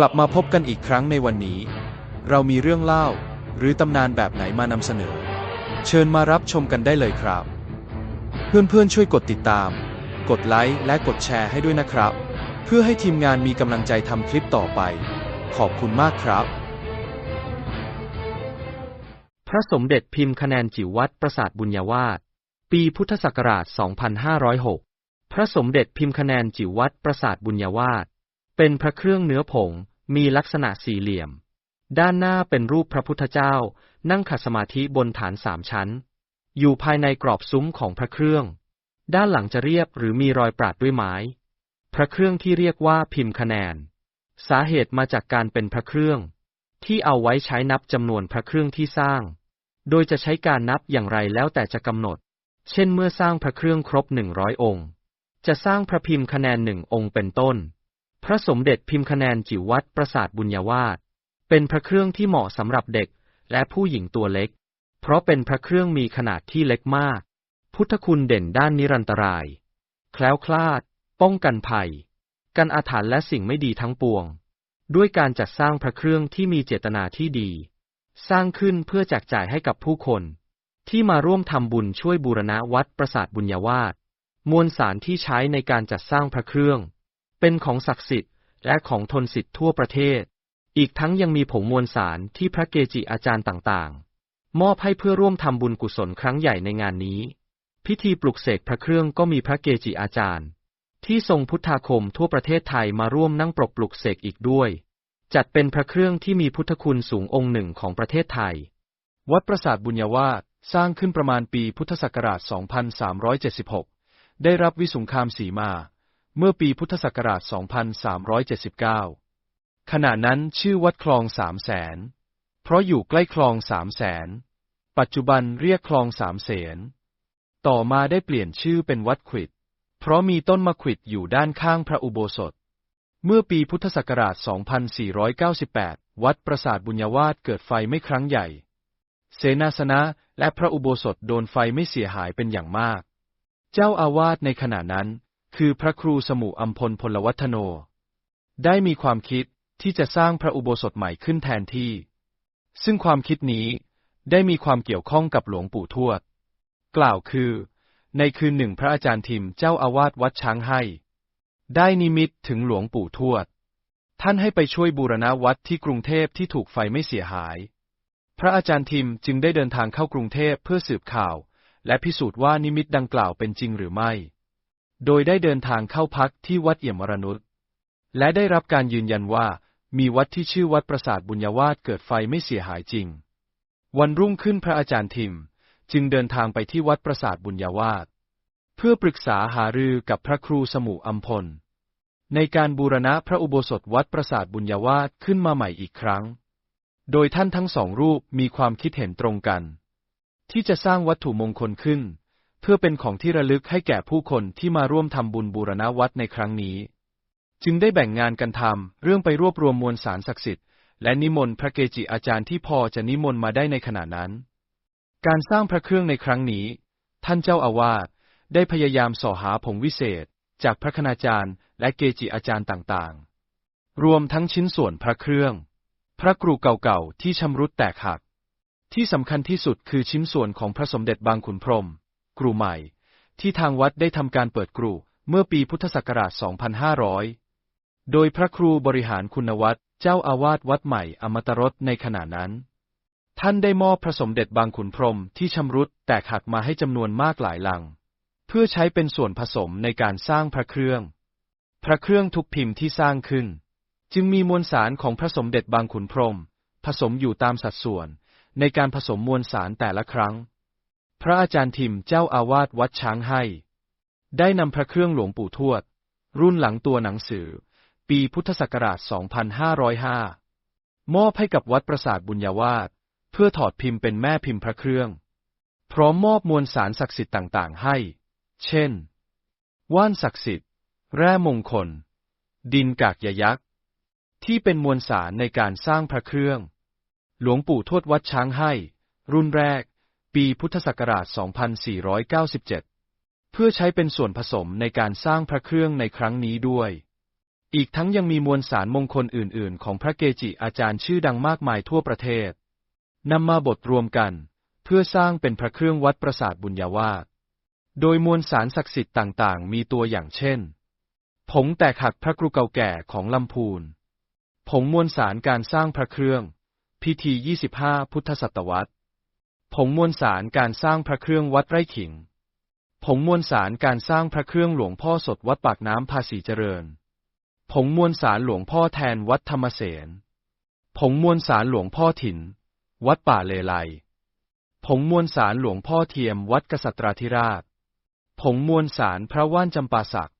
กลับมาพบกันอีกครั้งในวันนี้ เรามีเรื่องเล่า หรือตำนานแบบไหนมานำเสนอ เชิญมารับชมกันได้เลยครับ เพื่อนๆช่วยกดติดตาม กดไลค์และกดแชร์ให้ด้วยนะครับ เพื่อให้ทีมงานมีกำลังใจทำคลิปต่อไป ขอบคุณมากครับ พระสมเด็จพิมพ์คะแนนจิ๋ววัดปราสาทบุญญาวาสปีพุทธศักราช 2506 พระสมเด็จพิมพ์คะแนนจิ๋ววัดปราสาทบุญญาวาส เป็นพระเครื่องเนื้อผง มีลักษณะสี่เหลี่ยม ด้านหน้าเป็นรูปพระพุทธเจ้า นั่งขัดสมาธิบนฐานสามชั้น อยู่ภายในกรอบซุ้มของพระเครื่อง ด้านหลังจะเรียบหรือมีรอยปราดด้วยไม้ พระเครื่องที่เรียกว่าพิมพ์คะแนน สาเหตุมาจากการเป็นพระเครื่อง ที่เอาไว้ใช้นับจำนวนพระเครื่องที่สร้าง โดยจะใช้การนับอย่างไรแล้วแต่จะกำหนด เช่นเมื่อสร้างพระเครื่องครบหนึ่งร้อยองค์ จะสร้างพระพิมพ์คะแนนหนึ่งองค์เป็นต้น พระสมเด็จพิมพ์คะแนนจิ๋ววัดปราสาทบุญญาวาสเป็นพระเครื่องที่เหมาะสำหรับเด็กและผู้หญิงตัวเล็ก เพราะเป็นพระเครื่องมีขนาดที่เล็กมาก พุทธคุณเด่นด้านนิรันตราย แคล้วคลาด ป้องกันภัย กันอาถรรพ์และสิ่งไม่ดีทั้งปวง ด้วยการจัดสร้างพระเครื่องที่มีเจตนาที่ดี สร้างขึ้นเพื่อแจกจ่ายให้กับผู้คน ที่มาร่วมทำบุญช่วยบูรณะวัดปราสาทบุญญาวาสมวลสารที่ใช้ในการจัดสร้างพระเครื่อง เป็นของศักดิ์สิทธิ์ และของทนสิทธิ์ทั่วประเทศ อีกทั้งยังมีผงมวลสารที่พระเกจิอาจารย์ต่างๆ มอบให้เพื่อร่วมทำบุญกุศลครั้งใหญ่ในงานนี้ พิธีปลุกเสกพระเครื่องก็มีพระเกจิอาจารย์ ที่ทรงพุทธาคมทั่วประเทศไทยมาร่วมนั่งปรกปลุกเสกอีกด้วย จัดเป็นพระเครื่องที่มีพุทธคุณสูงองค์หนึ่งของประเทศไทย วัดปราสาทบุญญาวาสสร้างขึ้นประมาณปีพุทธศักราช 2376 ได้รับวิสุงคามสีมา เมื่อปีพุทธศักราช 2379 ขณะนั้นชื่อวัดคลองสามแสน เพราะอยู่ใกล้คลองสามแสน ปัจจุบันเรียกคลองสามเสน ต่อมาได้เปลี่ยนชื่อเป็นวัดขวิด เพราะมีต้นมะขวิดอยู่ด้านข้างพระอุโบสถ เมื่อปีพุทธศักราช 2498 วัดปราสาทบุญญาวาสเกิดไฟไม่ครั้งใหญ่ เสนาสนะและพระอุโบสถโดนไฟไม่เสียหายเป็นอย่างมาก เจ้าอาวาสในขณะนั้น คือพระครูสมุอัมพลพลวัฒโน ได้มีความคิดที่จะสร้างพระอุโบสถใหม่ขึ้นแทนที่ ซึ่งความคิดนี้ได้มีความเกี่ยวข้องกับหลวงปู่ทวด กล่าวคือ ในคืนหนึ่งพระอาจารย์ทิมเจ้าอาวาสวัดช้างให้ ได้นิมิตถึงหลวงปู่ทวด ท่านให้ไปช่วยบูรณะวัดที่กรุงเทพที่ถูกไฟไม่เสียหาย พระอาจารย์ทิมจึงได้เดินทางเข้ากรุงเทพเพื่อสืบข่าว และพิสูจน์ว่านิมิตดังกล่าวเป็นจริงหรือไม่ โดยได้เดินทางเข้าพักที่วัดเอี่ยมวรนุชและได้รับการยืนยันว่า มีวัดที่ชื่อวัดปราสาทบุญญาวาสเกิดไฟไม่เสียหายจริง วันรุ่งขึ้นพระอาจารย์ทิม จึงเดินทางไปที่วัดปราสาทบุญญาวาสเพื่อปรึกษาหารือกับพระครูสมุอัมพล ในการบูรณะพระอุโบสถวัดปราสาทบุญญาวาสขึ้นมาใหม่อีกครั้ง โดยท่านทั้งสองรูปมีความคิดเห็นตรงกัน ที่จะสร้างวัตถุมงคลขึ้น เพื่อเป็นของที่ระลึกให้แก่ผู้คนที่มาร่วมทำบุญบูรณะวัดในครั้งนี้ จึงได้แบ่งงานกันทำเรื่องไปรวบรวมมวลสารศักดิ์สิทธิ์และนิมนต์พระเกจิอาจารย์ที่พอจะนิมนต์มาได้ในขณะนั้น การสร้างพระเครื่องในครั้งนี้ ท่านเจ้าอาวาสได้พยายามส่อหาผงวิเศษ จากพระคณาจารย์ และเกจิอาจารย์ต่างๆ รวมทั้งชิ้นส่วนพระเครื่อง พระกรูเก่าๆที่ชำรุดแตกหัก ที่สำคัญที่สุดคือชิ้นส่วนของพระสมเด็จบางขุนพรหม กรูใหม่ ที่ทางวัดได้ทำการเปิดกรูเมื่อปีพุทธศักราช 2500 โดยพระครูบริหารคุณวัตรเจ้าอาวาสวัดใหม่อมตรสในขณะนั้น ท่านได้มอบพระสมเด็จบางขุนพรมที่ชำรุดแตกหักมาให้จำนวนมากหลายลัง เพื่อใช้เป็นส่วนผสมในการสร้างพระเครื่อง พระเครื่องทุกพิมพ์ที่สร้างขึ้น จึงมีมวลสารของพระสมเด็จบางขุนพรมผสมอยู่ตามสัดส่วนในการผสมมวลสารแต่ละครั้ง พระอาจารย์ทิมเจ้าอาวาสวัดช้างให้ ได้นำพระเครื่องหลวงปู่ทวด รุ่นหลังตัวหนังสือ ปีพุทธศักราช 2505 มอบให้กับวัดปราสาทบุญญาวาสเพื่อถอดพิมพ์เป็นแม่พิมพ์พระเครื่อง พร้อมมอบมวลสารศักดิ์สิทธิ์ต่างๆ ให้ เช่น ว่านศักดิ์สิทธิ์ แร่มงคล ดินกากยยักษ์ ที่เป็นมวลสารในการสร้างพระเครื่อง หลวงปู่ทวดวัดช้างให้ รุ่นแรก ปีพุทธศักราช 2497 เพื่อใช้เป็นส่วนผสมในการสร้างพระเครื่องในครั้งนี้ด้วย อีกทั้งยังมีมวลสารมงคลอื่น ๆ ของพระเกจิอาจารย์ชื่อดังมากมายทั่วประเทศ นำมาบดรวมกัน เพื่อสร้างเป็นพระเครื่องวัดประสาทบุญญาวาสโดยมวลสารศักดิ์สิทธิ์ต่างๆ มีตัวอย่างเช่น ผงแตกหักพระครูเก่าแก่ของลำพูน ผงมวลสารการสร้างพระเครื่อง พิธี 25 พุทธศตวรรษ ผงมวลสารการสร้างพระเครื่องวัดไร่ขิง ผงมวลสารการสร้างพระเครื่องหลวงพ่อสดวัดปากน้ำภาษีเจริญ ผงมวลสารหลวงพ่อแทนวัดธรรมเสน ผงมวลสารหลวงพ่อถิ่น วัดป่าเลไล ผงมวลสารหลวงพ่อเทียมวัดกษัตราธิราช ผงมวลสารพระว่านจำปาสัก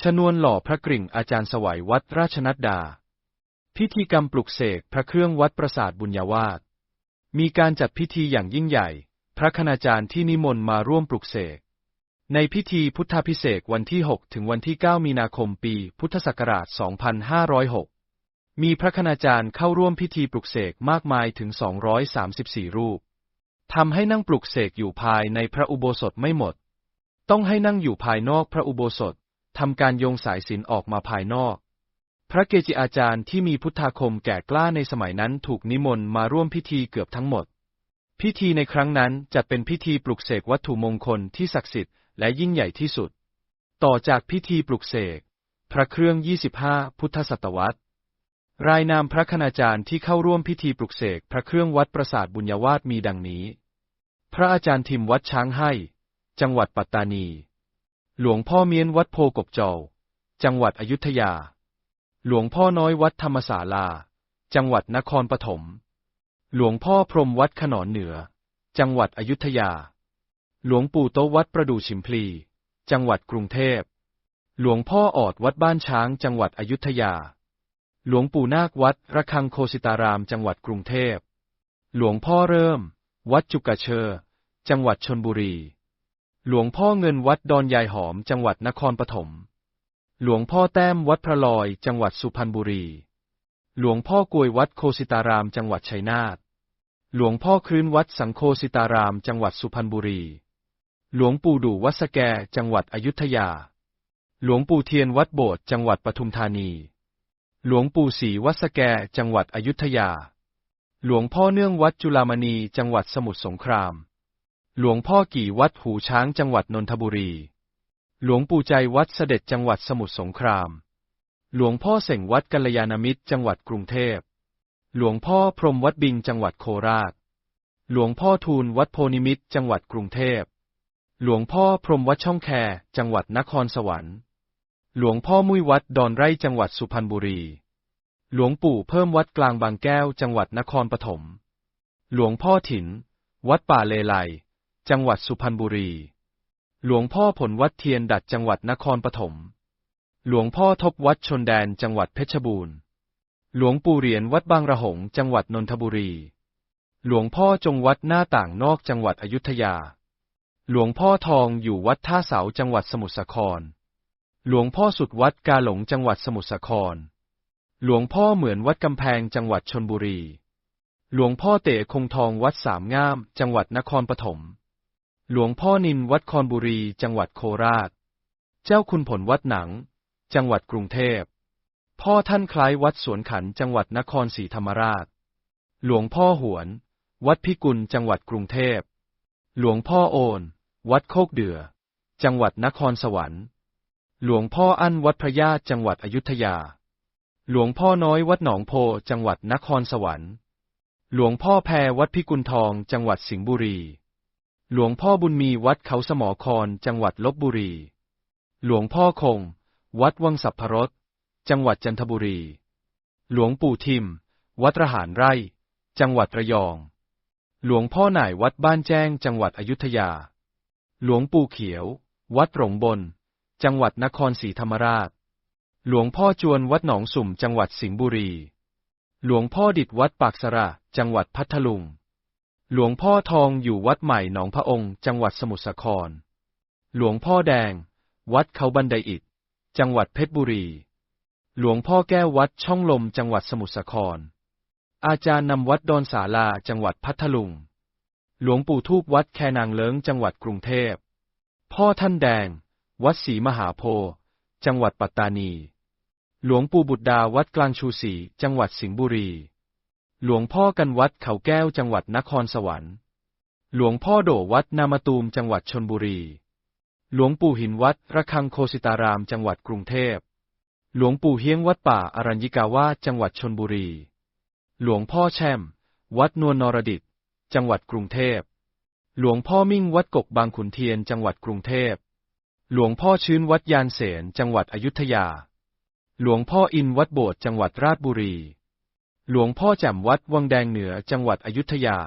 ชนวนหล่อพระกริ่งอาจารย์สวัยวัดราชนัดดา พิธีกรรมปลุกเสกพระเครื่องวัดประสาทบุญญาวาส มีการจัดพิธีอย่างยิ่งใหญ่ พระคณาจารย์ที่นิมนต์มาร่วมปลุกเสก ในพิธีพุทธาพิเศษวันที่ 6 ถึงวันที่ 9 มีนาคมปีพุทธศักราช 2506 มีพระคณาจารย์เข้าร่วมพิธีปลุกเสกมากมายถึง 234 รูป ทำให้นั่งปลุกเสกอยู่ภายในพระอุโบสถไม่หมด ต้องให้นั่งอยู่ภายนอกพระอุโบสถทำการโยงสายสิญจนออกมาภายนอก พระเกจิอาจารย์ที่มีพุทธาคมแก่กล้าในสมัยนั้นถูกนิมนต์มาร่วมพิธีเกือบทั้งหมด พิธีในครั้งนั้นจะเป็นพิธีปลุกเสกวัตถุมงคลที่ศักดิ์สิทธิ์และยิ่งใหญ่ที่สุด ต่อจากพิธีปลุกเสก พระเครื่อง 25 พุทธศตวรรษ รายนามพระคณาจารย์ที่เข้าร่วมพิธีปลุกเสกพระเครื่องวัดประสาทบุญญาวาสมีดังนี้ พระอาจารย์ทิมวัดช้างให้ จังหวัดปัตตานี หลวงพ่อเมียนวัดโพกบจอจังหวัดอยุธยา หลวงพ่อน้อยวัดธรรมศาลา จังหวัดนครปฐม หลวงพ่อพรมวัดขนอนเหนือ จังหวัดอยุธยา หลวงปู่โตวัดประดู่ชิมพลี จังหวัดกรุงเทพ หลวงพ่อออดวัดบ้านช้าง จังหวัดอยุธยา หลวงปู่นาควัดระฆังโคสิตาราม จังหวัดกรุงเทพ หลวงพ่อเริ่ม วัดจุกกะเชอจังหวัดชนบุรี หลวงพ่อเงินวัดดอนยายหอม จังหวัดนครปฐม หลวงพ่อแต้มวัดพระลอยจังหวัดสุพรรณบุรี หลวงพ่อกวยวัดโคสิตารามจังหวัดชัยนาท หลวงพ่อคลื่นวัดสังโคสิตารามจังหวัดสุพรรณบุรี หลวงปู่ดู่วัดสแกจังหวัดอยุธยา หลวงปู่เทียนวัดโบสถ์จังหวัดปทุมธานี หลวงปู่ศรีวัดสแกจังหวัดอยุธยา หลวงพ่อเนื่องวัดจุฬามณีจังหวัดสมุทรสงคราม หลวงพ่อกี่วัดหูช้างจังหวัดนนทบุรี หลวงปู่ใจวัดเสด็จจังหวัดสมุทรสงคราม หลวงพ่อเสงวัดกัลยาณมิตรจังหวัดกรุงเทพ หลวงพ่อพรมวัดบิงจังหวัดโคราช หลวงพ่อทูลวัดโพนิมิตรจังหวัดกรุงเทพ หลวงพ่อพรหมวัดช่องแค จังหวัดนครสวรรค์ หลวงพ่อมุ้ยวัดดอนไร่จังหวัดสุพรรณบุรี หลวงปู่เพิ่มวัดกลางบางแก้วจังหวัดนครปฐม หลวงพ่อถิน วัดป่าเลไลจังหวัดสุพรรณบุรี หลวงพ่อผลวัดเทียนดัดจังหวัดนครปฐม หลวงพ่อทบวัดชนแดนจังหวัดเพชรบูรณ์ หลวงปู่เหรียญวัดบางระหงจังหวัดนนทบุรี หลวงพ่อจงวัดหน้าต่างนอกจังหวัดอยุธยา หลวงพ่อทองอยู่วัดท่าเสาจังหวัดสมุทรสาคร หลวงพ่อสุดวัดกาหลงจังหวัดสมุทรสาคร หลวงพ่อเหมือนวัดกำแพงจังหวัดชนบุรี หลวงพ่อเต๋คงทองวัดสามงาม จังหวัดนครปฐม หลวงพ่อนินวัดคอนบุรี จังหวัดโคราช เจ้าคุณผลวัดหนัง จังหวัดกรุงเทพ พ่อท่านคล้ายวัดสวนขันจังหวัดนครศรีธรรมราช หลวงพ่อหวน วัดพิกุลจังหวัดกรุงเทพ หลวงพ่อโอน วัดโคกเดือ จังหวัดนครสวรรค์ หลวงพ่ออั้นวัดพระญาติจังหวัดอยุธยา หลวงพ่อน้อยวัดหนองโพจังหวัดนครสวรรค์ หลวงพ่อแพรวัดพิกุลทองจังหวัดสิงห์บุรี หลวงพ่อบุญมีวัดเขาสมอครจังหวัดลบบุรี หลวงพ่อคง วัดวังสัพพรสจังหวัดจันทบุรี หลวงปู่ทิม วัดระหารไร่ จังหวัดระยอง หลวงพ่อหน่ายวัดบ้านแจ้งจังหวัดอยุธยา หลวงปู่เขียว วัดหลงบน จังหวัดนครศรีธรรมราช หลวงพ่อจวนวัดหนองสุ่มจังหวัดสิงห์บุรี หลวงพ่อดิดวัดปากสระจังหวัดพัทลุง หลวงพ่อทองอยู่วัดใหม่หนองพระองค์ จังหวัดสมุทรสาคร หลวงพ่อแดง วัดเขาบันไดอิฐจังหวัดเพชรบุรี หลวงพ่อแก้ววัดช่องลมจังหวัดสมุทรสาคร อาจารย์นำวัดดอนสาลาจังหวัดพัทลุง หลวงปู่ทูบวัดแคนางเลิงจังหวัดกรุงเทพ พ่อท่านแดง วัดศรีมหาโพธิ์จังหวัดปัตตานี หลวงปู่บุตรดาวัดกลางชูศรีจังหวัดสิงห์บุรี หลวงพ่อกันวัดเขาแก้วจังหวัดนครสวรรค์ หลวงพ่อโดวัดนามาตูมจังหวัดชนบุรี หลวงปู่หินวัดระฆังโคสิตารามจังหวัดกรุงเทพ หลวงปู่เฮียงวัดป่าอรัญญิกาวาจังหวัดชนบุรี หลวงพ่อแช่ม วัดนวลนรดิต จังหวัดกรุงเทพ หลวงพ่อมิ่งวัดกกบางขุนเทียนจังหวัดกรุงเทพ หลวงพ่อชื้นวัดยานเสนจังหวัดอยุธยา หลวงพ่ออินวัดโบสถ์จังหวัดราชบุรี หลวงพ่อแจ่มวัดวังแดงเหนือจังหวัดอยุธยา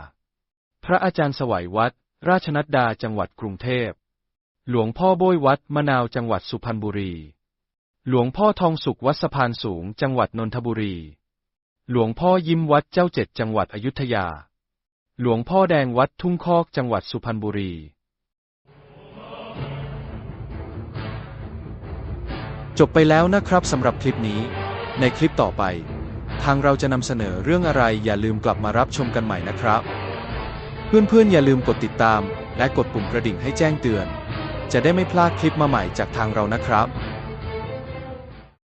พระอาจารย์สวัยวัด ราชนัดดาจังหวัดกรุงเทพ หลวงพ่อโบยวัดมะนาวจังหวัดสุพรรณบุรี หลวงพ่อทองสุขวัดสะพานสูงจังหวัดนนทบุรี หลวงพ่อยิ้มวัดเจ้าเจ็ดจังหวัดอยุธยา หลวงพ่อแดงวัดทุ่งคอกจังหวัดสุพรรณบุรีจบไปแล้วนะครับสำหรับคลิปนี้ ในคลิปต่อไป ทางเราจะนำเสนอเรื่องอะไรอย่าลืมกลับมารับชมกันใหม่นะครับ เพื่อนๆ อย่าลืมกดติดตาม และกดปุ่มกระดิ่งให้แจ้งเตือน จะได้ไม่พลาดคลิปมาใหม่จากทางเรานะครับ